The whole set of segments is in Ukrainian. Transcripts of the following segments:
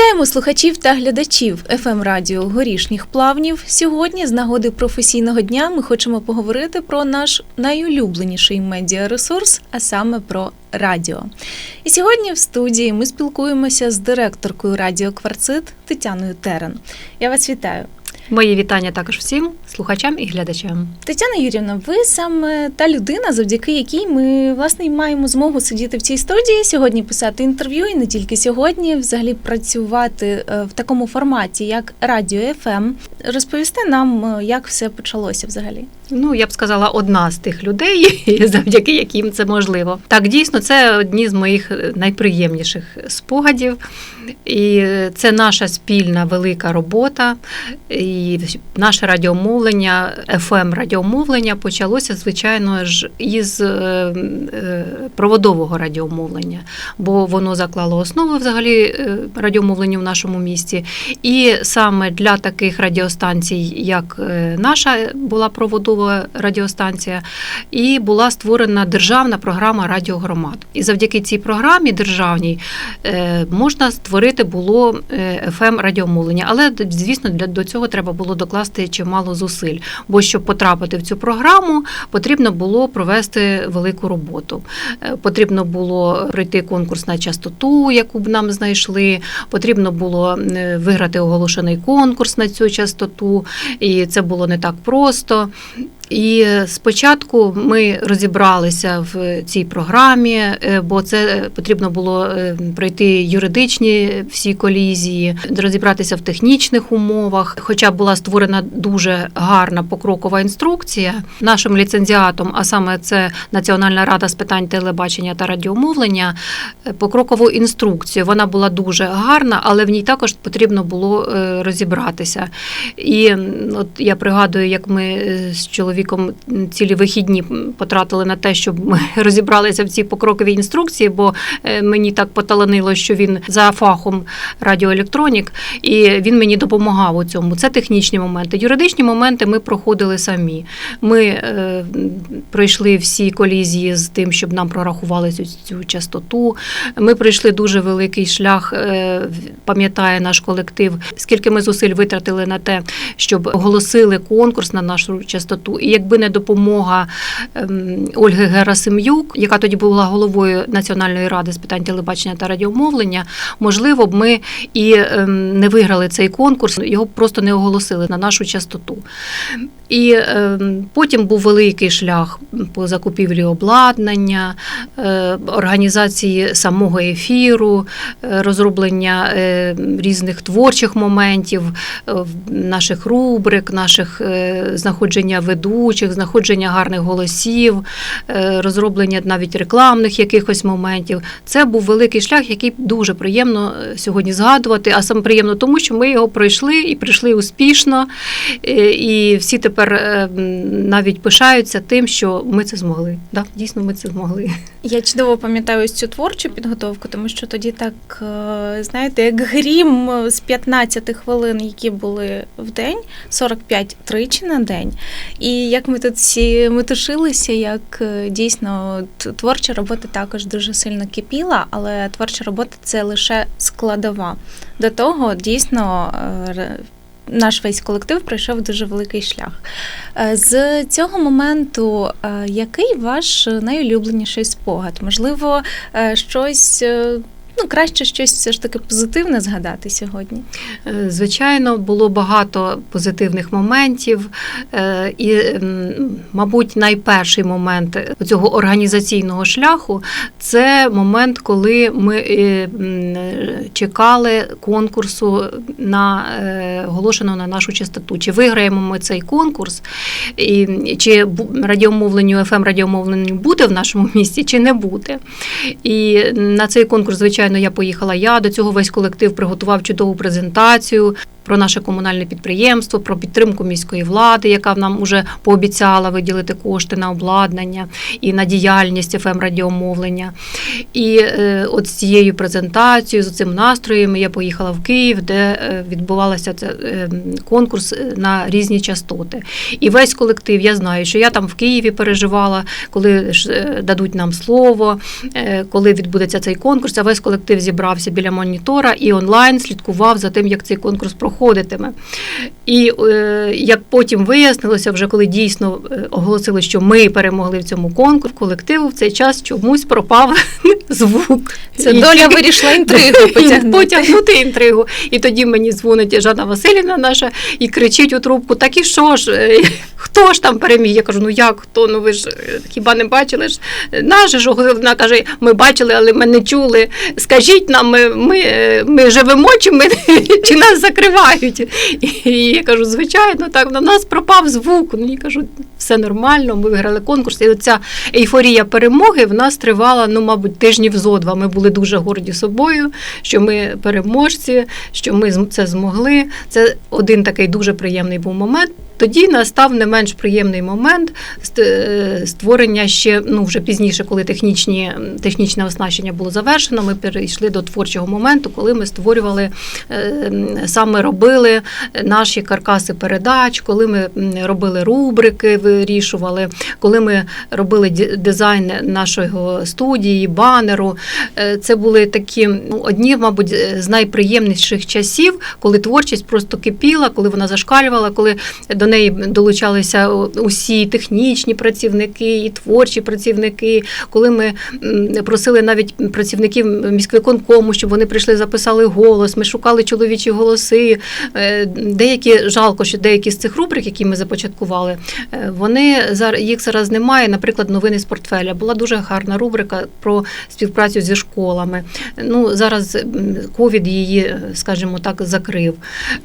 Вітаємо слухачів та глядачів fm радіо горішніх плавнів. Сьогодні, з нагоди професійного дня, ми хочемо поговорити про наш найулюбленіший медіаресурс, а саме про радіо. І сьогодні в студії ми спілкуємося з директоркою Радіо Кварцит Тетяною Терен. Я вас вітаю. Мої вітання також всім слухачам і глядачам. Тетяна Юрівна, ви саме та людина, завдяки якій ми власне і маємо змогу сидіти в цій студії сьогодні, писати інтерв'ю, і не тільки сьогодні, взагалі працювати е, в такому форматі, як Радіо ФМ. Розповісти нам, е, як все почалося взагалі. Ну, я б сказала, одна з тих людей, завдяки яким це можливо. Так, дійсно, це одні з моїх найприємніших спогадів. І це наша спільна велика робота. І наше радіомовлення, fm радіомовлення почалося, звичайно ж, із е, проводового радіомовлення, бо воно заклало основи взагалі е, радіомовленню в нашому місті. І саме для таких радіостанцій, як е, наша була проводова радіостанція, і була створена державна програма радіогромад. І завдяки цій програмі державній можна створити було fm радіомовлення. Але звісно, для до цього треба було докласти чимало зусиль. Бо щоб потрапити в цю програму, потрібно було провести велику роботу. Потрібно було пройти конкурс на частоту, яку б нам знайшли. Потрібно було виграти оголошений конкурс на цю частоту, і це було не так просто. І спочатку ми розібралися в цій програмі, бо це потрібно було пройти юридичні всі колізії, розібратися в технічних умовах. Хоча була створена дуже гарна покрокова інструкція нашим ліцензіатом, а саме це Національна рада з питань телебачення та радіомовлення, покрокову інструкцію. Вона була дуже гарна, але в ній також потрібно було розібратися. І от я пригадую, як ми з чоловіком чоловіком цілі вихідні потратили на те, щоб ми розібралися в цій покроковій інструкції, бо мені так поталанило, що він за фахом радіоелектронік, і він мені допомагав у цьому. Це технічні моменти. Юридичні моменти ми проходили самі. Ми е, пройшли всі колізії з тим, щоб нам прорахували цю, цю частоту. Ми пройшли дуже великий шлях, е, пам'ятає наш колектив, скільки ми зусиль витратили на те, щоб оголосили конкурс на нашу частоту. І якби не допомога Ольги Герасим'юк, яка тоді була головою Національної ради з питань телебачення та радіомовлення, можливо б ми і не виграли цей конкурс, його просто не оголосили на нашу частоту. І е, потім був великий шлях по закупівлі обладнання, е, організації самого ефіру, е, розроблення е, різних творчих моментів, наших рубрик, наших знаходження ведучих, знаходження гарних голосів, розроблення навіть рекламних якихось моментів. Це був великий шлях, який дуже приємно сьогодні згадувати. А саме приємно тому, що ми його пройшли і прийшли успішно. І всі тепер навіть пишаються тим, що ми це змогли. Да, Дійсно, ми це змогли. Я чудово пам'ятаю ось цю творчу підготовку, тому що тоді так, знаєте, як грім з 15 хвилин, які були в день, 45 тричі на день. І як ми тут всі метушилися, як дійсно творча робота також дуже сильно кипіла, але творча робота це лише складова. До того дійсно наш весь колектив пройшов дуже великий шлях. З цього моменту, який ваш найулюбленіший спогад? Можливо, щось. Ну, краще щось все ж таки позитивне згадати сьогодні. Звичайно, було багато позитивних моментів, і, мабуть, найперший момент цього організаційного шляху це момент, коли ми чекали конкурсу на оголошеного на нашу частоту. Чи виграємо ми цей конкурс, і чи радіомовленню, fm радіомовленню буде в нашому місті, чи не буде. І на цей конкурс, звичайно, я поїхала я. До цього весь колектив приготував чудову презентацію про наше комунальне підприємство, про підтримку міської влади, яка нам вже пообіцяла виділити кошти на обладнання і на діяльність fm радіомовлення. І е, от з цією презентацією, з цим настроєм я поїхала в Київ, де е, відбувалася це конкурс е, на різні частоти. І весь колектив, я знаю, що я там в Києві переживала, коли ж е, дадуть нам слово, коли відбудеться цей конкурс. А весь колектив зібрався біля монітора і онлайн слідкував за тим, як цей конкурс проходитиме. І е, як потім вияснилося, вже коли дійсно е, оголосили, що ми перемогли в цьому конкурсі, колективу в цей час чомусь пропав звук. Це І доля вирішила інтригу потягнути. потягнути інтригу. І тоді мені дзвонить Жанна Васильівна наша і кричить у трубку: так і що ж, е, хто ж там переміг? Я кажу, ну як хто? Ну ви ж хіба не бачили ж? Наш ж вона каже, ми бачили, але ми не чули. Скажіть нам, ми, ми, ми живемо, чи ми чи нас закривають? І я кажу, звичайно, так на нас пропав звук. Ну я кажу, все нормально, ми виграли конкурс. І оця ейфорія перемоги в нас тривала, ну, мабуть, тижнів зо два. Ми були дуже горді собою, що ми переможці, що ми це змогли. Це один такий дуже приємний був момент. Тоді настав не менш приємний момент е, створення ще ну вже пізніше, коли технічні технічне оснащення було завершено. Ми перейшли до творчого моменту, коли ми створювали е, саме робили наші каркаси передач, коли ми робили рубрики, вирішували, коли ми робили дизайн нашого студії, банеру. Е, Це були такі ну, одні, мабуть, з найприємніших часів, коли творчість просто кипіла, коли вона зашкалювала, коли до неї долучалися усі технічні працівники і творчі працівники, коли ми просили навіть працівників міськвиконкому, щоб вони прийшли, записали голос. Ми шукали чоловічі голоси. Е, Деякі жалко, що деякі з цих рубрик, які ми започаткували, е, вони їх зараз немає. Наприклад, новини з портфеля була дуже гарна рубрика про співпрацю зі школами. Ну зараз ковід її, скажімо так, закрив.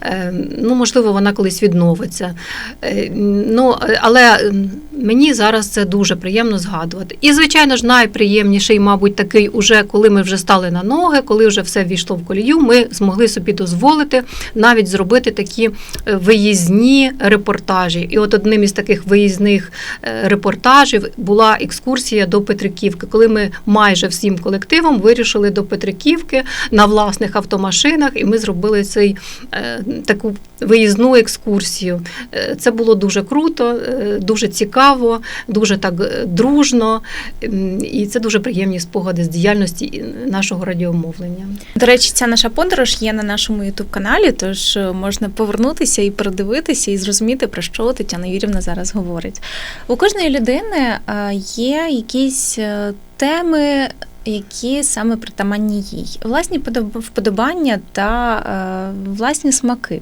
Е, Ну можливо, вона колись відновиться. Е, Ну але мені зараз це дуже приємно згадувати. І звичайно ж, найприємніший, мабуть, такий, уже коли ми вже стали на ноги, коли вже все війшло в колію, ми змогли собі дозволити навіть зробити такі е, виїзні репортажі. І от одним із таких виїзних е, репортажів була екскурсія до Петриківки, коли ми майже всім колективом вирішили до Петриківки на власних автомашинах, і ми зробили цей таку виїзну екскурсію. Е, Це було дуже круто, е, дуже цікаво, дуже так е, дружно, і це дуже приємні спогади з діяльності нашого радіомовлення. До речі, ця наша подорож є на нашому ютуб каналі, тож е, можна повернутися і передивитися, і зрозуміти, про що Тетяна Юрівна зараз говорить. У кожної людини е, є якісь е, теми. Які саме притаманні їй, власні вподобання та е, власні смаки.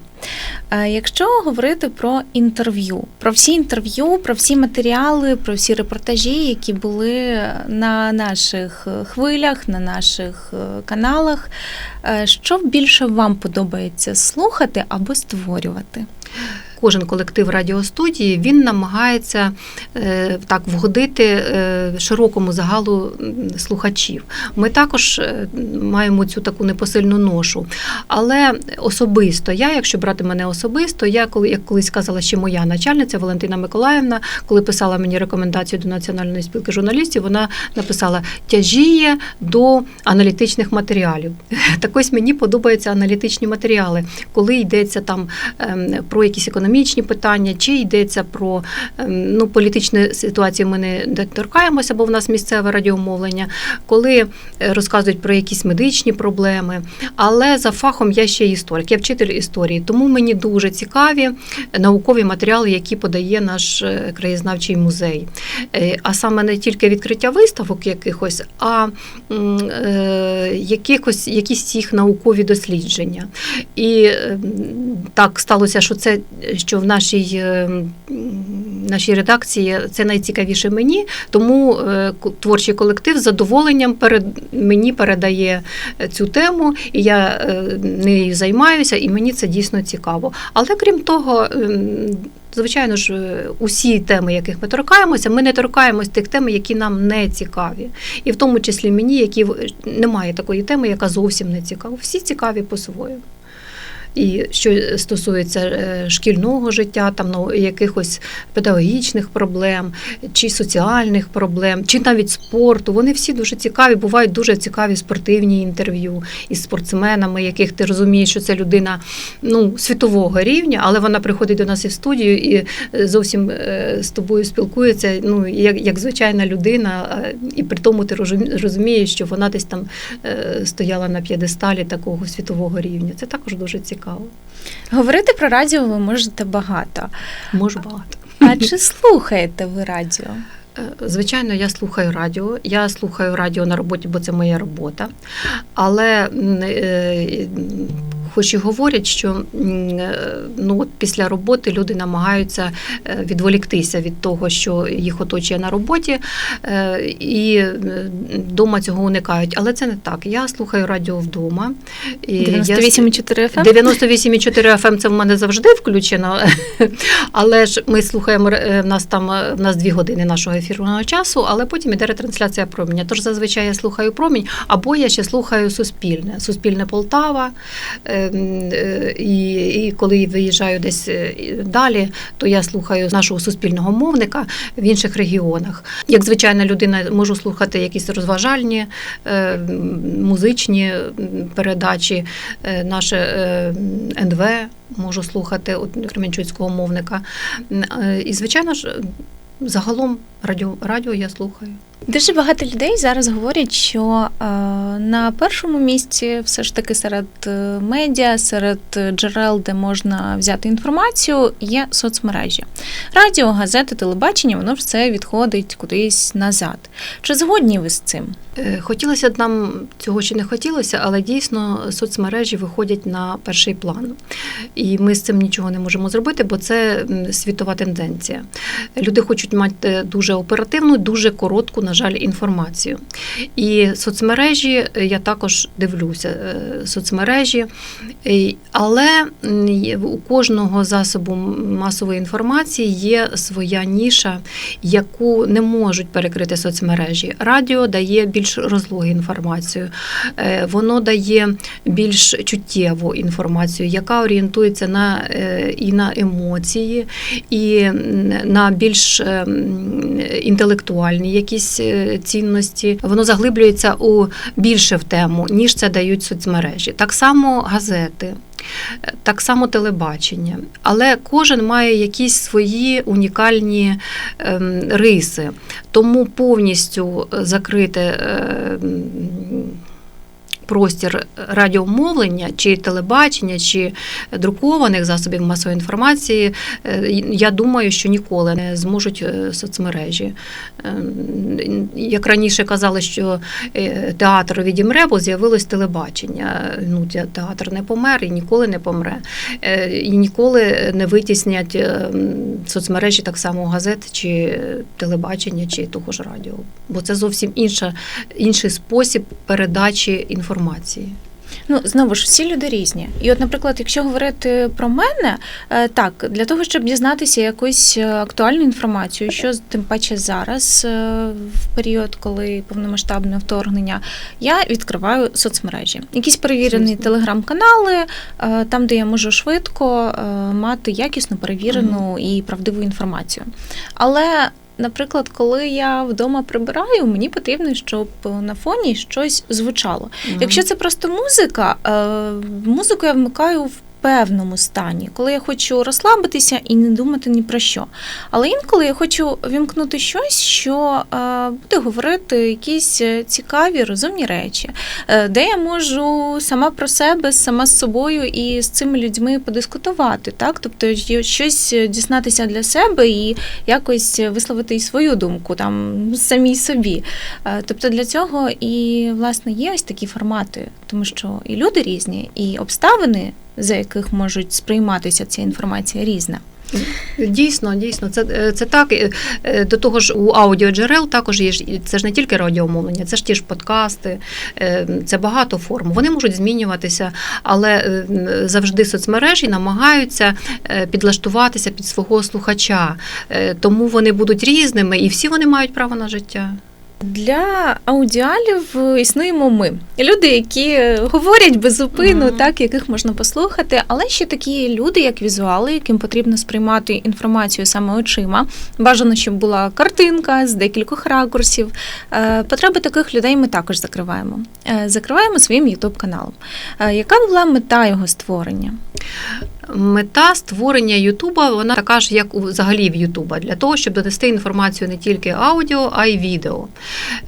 Е, якщо говорити про інтерв'ю, про всі інтерв'ю, про всі матеріали, про всі репортажі, які були на наших е, хвилях, на наших е, каналах, що більше вам подобається слухати або створювати? Кожен колектив радіостудії він намагається так вгодити широкому загалу слухачів. Ми також маємо цю таку непосильну ношу. Але особисто я, якщо брати мене особисто, я коли як колись казала ще моя начальниця Валентина Миколаївна, коли писала мені рекомендацію до національної спілки журналістів, вона написала тяжіє до аналітичних матеріалів. Так ось мені подобаються аналітичні матеріали, коли йдеться там ем, про якісь економічні питання, чи йдеться про ем, ну, політичні ситуації. Ми не торкаємося, бо в нас місцеве радіомовлення, коли е, розказують про якісь медичні проблеми. Але за фахом я ще історик, я вчитель історії, тому мені дуже цікаві наукові матеріали, які подає наш е, краєзнавчий музей. Е, А саме не тільки відкриття виставок якихось, а е, якихось якісь їх наукові дослідження. І е, так сталося, що це що в нашій, е, м, нашій редакції це найцікавіше мені, тому е, творчий колектив з задоволенням перед мені передає е, цю тему, і я е, нею займаюся, і мені це дійсно цікаво. Але крім того, ем, Звичайно ж, усі теми, яких ми торкаємося, ми не торкаємось тих тем, які нам не цікаві. І в тому числі мені, які немає такої теми, яка зовсім не цікава. Всі цікаві по-своєму. І що стосується е, шкільного життя, там ну, якихось педагогічних проблем, чи соціальних проблем, чи навіть спорту, вони всі дуже цікаві. Бувають дуже цікаві спортивні інтерв'ю із спортсменами, яких ти розумієш, що це людина ну, світового рівня, але вона приходить до нас і в студію і е, зовсім е, з тобою спілкується, ну, як, як звичайна людина, і при тому ти розумієш, що вона десь там стояла на п'єдесталі такого світового рівня. Це також дуже цікаво. Говорити про радіо ви можете багато. Можу багато. А чи слухаєте ви радіо? Е, Звичайно, я слухаю радіо. Я слухаю радіо на роботі, бо це моя робота. Але е, хоч і говорять, що е, ну, от після роботи люди намагаються відволіктися від того, що їх оточує на роботі, і вдома цього уникають. Але це не так. Я слухаю радіо вдома. 98,4 FM? 98,4 FM це в мене завжди включено. Але ж ми слухаємо в нас там в нас дві години нашого ефірного часу, але потім іде ретрансляція проміння. Тож зазвичай я слухаю промінь, або я ще слухаю Суспільне, Суспільне Полтава. Е, м, е, І, і коли виїжджаю десь е, далі, то я слухаю нашого суспільного мовника в інших регіонах. Як звичайна людина, можу слухати якісь розважальні, е, музичні передачі, наше НВ можу слухати от кременчуцького мовника. І, звичайно ж, загалом радіо, радіо я слухаю. Дуже багато людей зараз говорять, що е, на першому місці, все ж таки серед е, медіа, серед е, джерел, де можна взяти інформацію, є соцмережі. Радіо, газети, телебачення, воно все відходить кудись назад. Чи згодні ви з цим? Хотілося б нам цього ще не хотілося, але дійсно соцмережі виходять на перший план. І ми з цим нічого не можемо зробити, бо це світова тенденція. Люди хочуть мати дуже оперативну, дуже коротку, на жаль, інформацію. І соцмережі е, я також дивлюся. е, Соцмережі, але у кожного засобу масової інформації є своя ніша, яку не можуть перекрити соцмережі. Радіо дає більш розлогу інформацію, Е, воно дає більш чуттєву інформацію, яка орієнтується на і на емоції, і на більш інтелектуальні якісь цінності. Воно заглиблюється у більше в тему, ніж це дають соцмережі. Так само газети. е, Так само телебачення, але кожен має якісь свої унікальні ем, риси. Тому повністю закрити ем, простір радіомовлення чи телебачення, чи друкованих засобів масової інформації, е, я думаю, що ніколи не зможуть е, соцмережі. Ем, Як раніше казали, що е, театр відімре, бо з'явилось телебачення. Ну, театр не помер і ніколи не помре. Е, І ніколи не витіснять е, соцмережі так само газет, чи телебачення, чи того ж радіо. Бо це зовсім інша, інший спосіб передачі інформації. Ну, знову ж, всі люди різні. І от, наприклад, якщо говорити про мене, е, так, для того, щоб дізнатися якусь е, актуальну інформацію, що тим паче зараз, е, в період, коли повномасштабне вторгнення, я відкриваю соцмережі. Якісь перевірені телеграм-канали, там, де я можу швидко мати якісну, перевірену і правдиву інформацію. Але Наприклад, коли я вдома прибираю, мені потрібно, щоб на фоні щось звучало. Якщо це просто музика, е, музику я вмикаю в певному стані, коли я хочу розслабитися і не думати ні про що. Але інколи я хочу вімкнути щось, що е, буде говорити якісь е, цікаві, розумні речі, е, де я можу сама про себе, сама з собою і з цими людьми подискутувати. Так? Тобто щось дізнатися для себе і якось висловити і свою думку там самій собі. Тобто для цього і власне є ось такі формати, тому що і люди різні, і обставини, за яких можуть сприйматися ця інформація, різна. Дійсно, дійсно, це, е, це так. Е, До того ж, у аудіоджерел також є це ж не тільки радіомовлення, це ж ті ж подкасти, е, це багато форм. Вони можуть змінюватися, але завжди соцмережі намагаються підлаштуватися під свого слухача. Тому вони будуть різними, і всі вони мають право на життя. Для аудіалів е, існуємо ми. Люди, які говорять без зупину, Мгм. так, яких можна послухати, але ще такі люди, як візуали, яким потрібно сприймати інформацію саме очима. Бажано, щоб була картинка з декількох ракурсів. Е, Потреби таких людей ми також закриваємо. Е, Закриваємо своїм youtube каналом. Яка була мета його створення? Мета створення Ютуба вона така ж, як взагалі в Ютуба, для того, щоб донести інформацію не тільки аудіо, а й відео.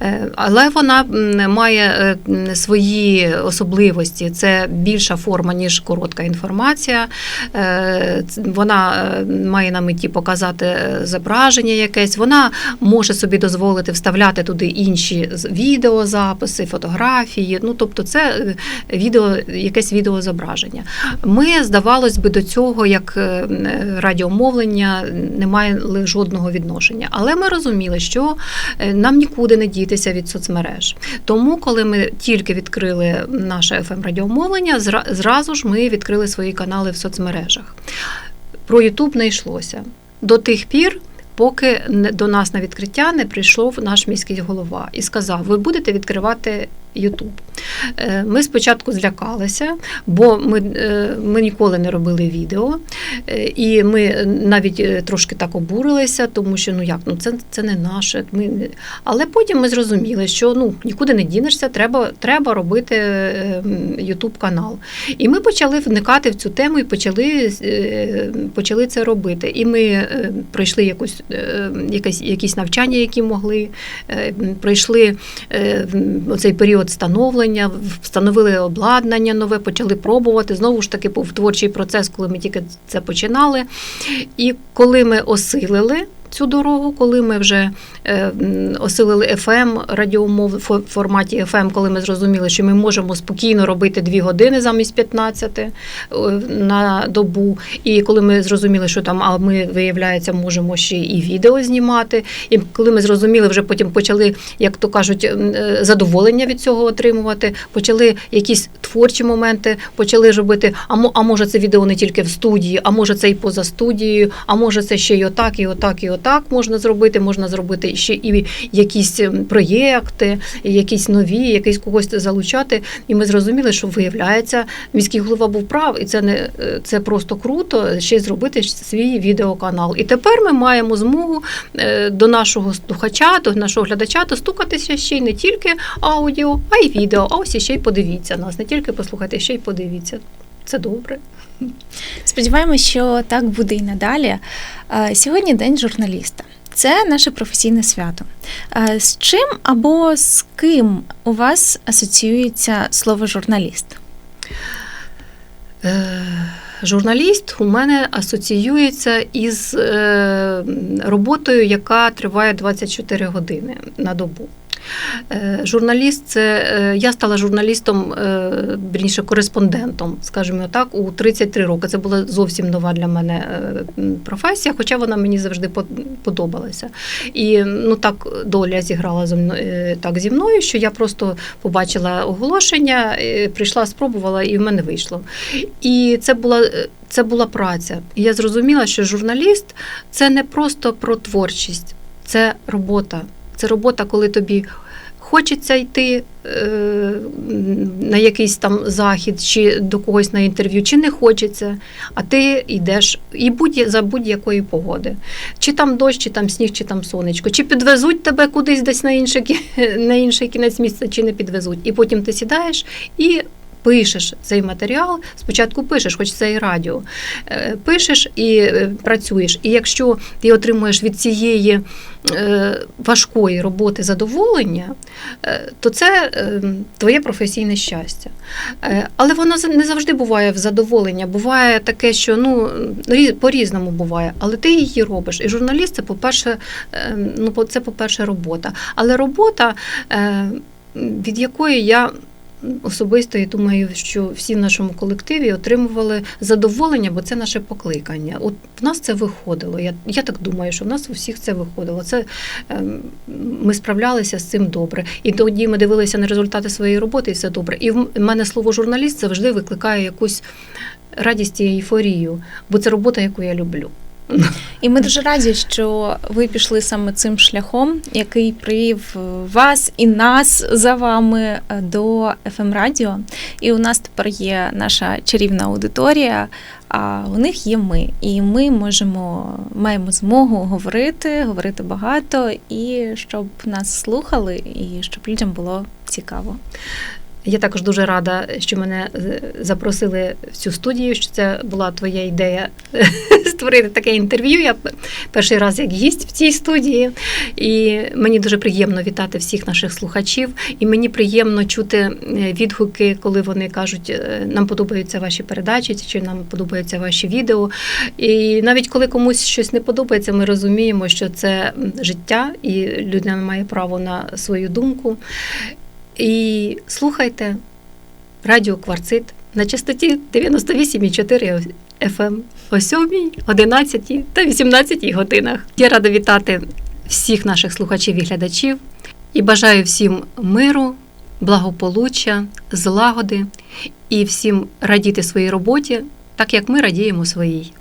Е, Але вона має е, свої особливості. Це більша форма, ніж коротка інформація. Е, Вона має на меті показати зображення якесь. Вона може собі дозволити вставляти туди інші відеозаписи, фотографії. Ну, тобто, це відео, якесь відеозображення. Ми, здавалось би, до цього, як е, радіомовлення, не мали жодного відношення. Але ми розуміли, що е, нам нікуди не дітися від соцмереж. Тому, коли ми тільки відкрили наше fm радіомовлення, зра- зразу ж ми відкрили свої канали в соцмережах. Про Ютуб не йшлося до тих пір. Поки до нас на відкриття не прийшов наш міський голова і сказав: ви будете відкривати Ютуб. Е, Ми спочатку злякалися, бо ми, е, ми ніколи не робили відео, Е, і ми навіть трошки так обурилися, тому що ну як, ну це, це не наше. Ми... Але потім ми зрозуміли, що ну нікуди не дінешся, треба, треба робити Ютуб канал. І ми почали вникати в цю тему і почали, почали це робити. І ми пройшли якусь, якісь навчання, які могли, пройшли е, оцей період становлення, встановили обладнання нове, почали пробувати. Знову ж таки, був творчий процес, коли ми тільки це починали. І коли ми осилили. Цю дорогу, коли ми вже е, осилили FM, радіомов в форматі FM, коли ми зрозуміли, що ми можемо спокійно робити 2 години замість 15 е, на добу. І коли ми зрозуміли, що там, а ми, виявляється, можемо ще і відео знімати. І коли ми зрозуміли, вже потім почали, як то кажуть, е, задоволення від цього отримувати, почали якісь творчі моменти, почали робити. А може це відео не тільки в студії, а може це і поза студією, а може це ще й отак, і отак, і отак можна зробити. Можна зробити ще і якісь ем, проєкти, якісь нові, якийсь когось залучати. І ми зрозуміли, що виявляється, міський голова був прав, і це не е, це просто круто. Ще зробити свій відеоканал. І тепер ми маємо змогу е, до нашого слухача, до нашого глядача достукатися ще й не тільки аудіо, а й відео. А ось ще й подивіться нас, не тільки послухайте, ще й подивіться. Це добре. Сподіваємось, що так буде і надалі. Е, Сьогодні День журналіста. Це наше професійне свято. Е, З чим або з ким у вас асоціюється слово журналіст? Е, Журналіст у мене асоціюється із роботою, яка триває 24 години на добу. Е, Журналіст це е, я стала журналістом, е, більше кореспондентом, скажімо так, у 33 роки. Це була зовсім нова для мене е, професія, хоча вона мені завжди по- подобалася. І ну так доля зіграла зі мною е, так зі мною, що я просто побачила оголошення, е, прийшла, спробувала, і в мене вийшло. І це була. е, Це була праця. І я зрозуміла, що журналіст це не просто про творчість, це робота. Це робота, коли тобі хочеться йти е, на якийсь там захід, чи до когось на інтерв'ю, чи не хочеться, а ти йдеш і будь за будь-якої погоди. Чи там дощ, чи там сніг, чи там сонечко, чи підвезуть тебе кудись десь на інший, на інший кінець місця, чи не підвезуть. І потім ти сідаєш і. Пишеш цей матеріал, спочатку пишеш, хоч це і радіо, Е, пишеш і е, працюєш. І якщо ти отримуєш від цієї е, важкої роботи задоволення, то це твоє професійне щастя. Але воно не завжди буває в задоволення. Буває таке, що ну по-різному буває, але ти її робиш. І журналіст це, по-перше, ну, це, по-перше, робота. Але робота, від якої я. Особисто я думаю, що всі в нашому колективі отримували задоволення, бо це наше покликання. От в нас це виходило. Я, я так думаю, що в нас у всіх це виходило. Це ем, ми справлялися з цим добре. І тоді ми дивилися на результати своєї роботи, і все добре. І в мене слово журналіст завжди викликає якусь радість і ейфорію, бо це робота, яку я люблю. І ми дуже раді, що ви пішли саме цим шляхом, який привів вас і нас за вами е, до fm радіо. І у нас тепер є наша чарівна аудиторія. А у них є ми, і ми можемо маємо змогу говорити, говорити багато, і щоб нас слухали, і щоб людям було цікаво. Я також дуже рада, що мене е, запросили в цю студію, що це була твоя ідея створити таке інтерв'ю. Я перший раз як гість в цій студії. І мені дуже приємно вітати всіх наших слухачів. І мені приємно чути е, відгуки, коли вони кажуть, е, нам подобаються ваші передачі, чи нам подобаються ваші відео. І навіть коли комусь щось не подобається, ми розуміємо, що це життя, і людина має право на свою думку. І слухайте Радіо Кварцит на частоті 98,4 FM о 7, 11 та 18 годинах. Я рада вітати всіх наших слухачів і глядачів і бажаю всім миру, благополуччя, злагоди і всім радіти своїй роботі, так як ми радіємо своїй.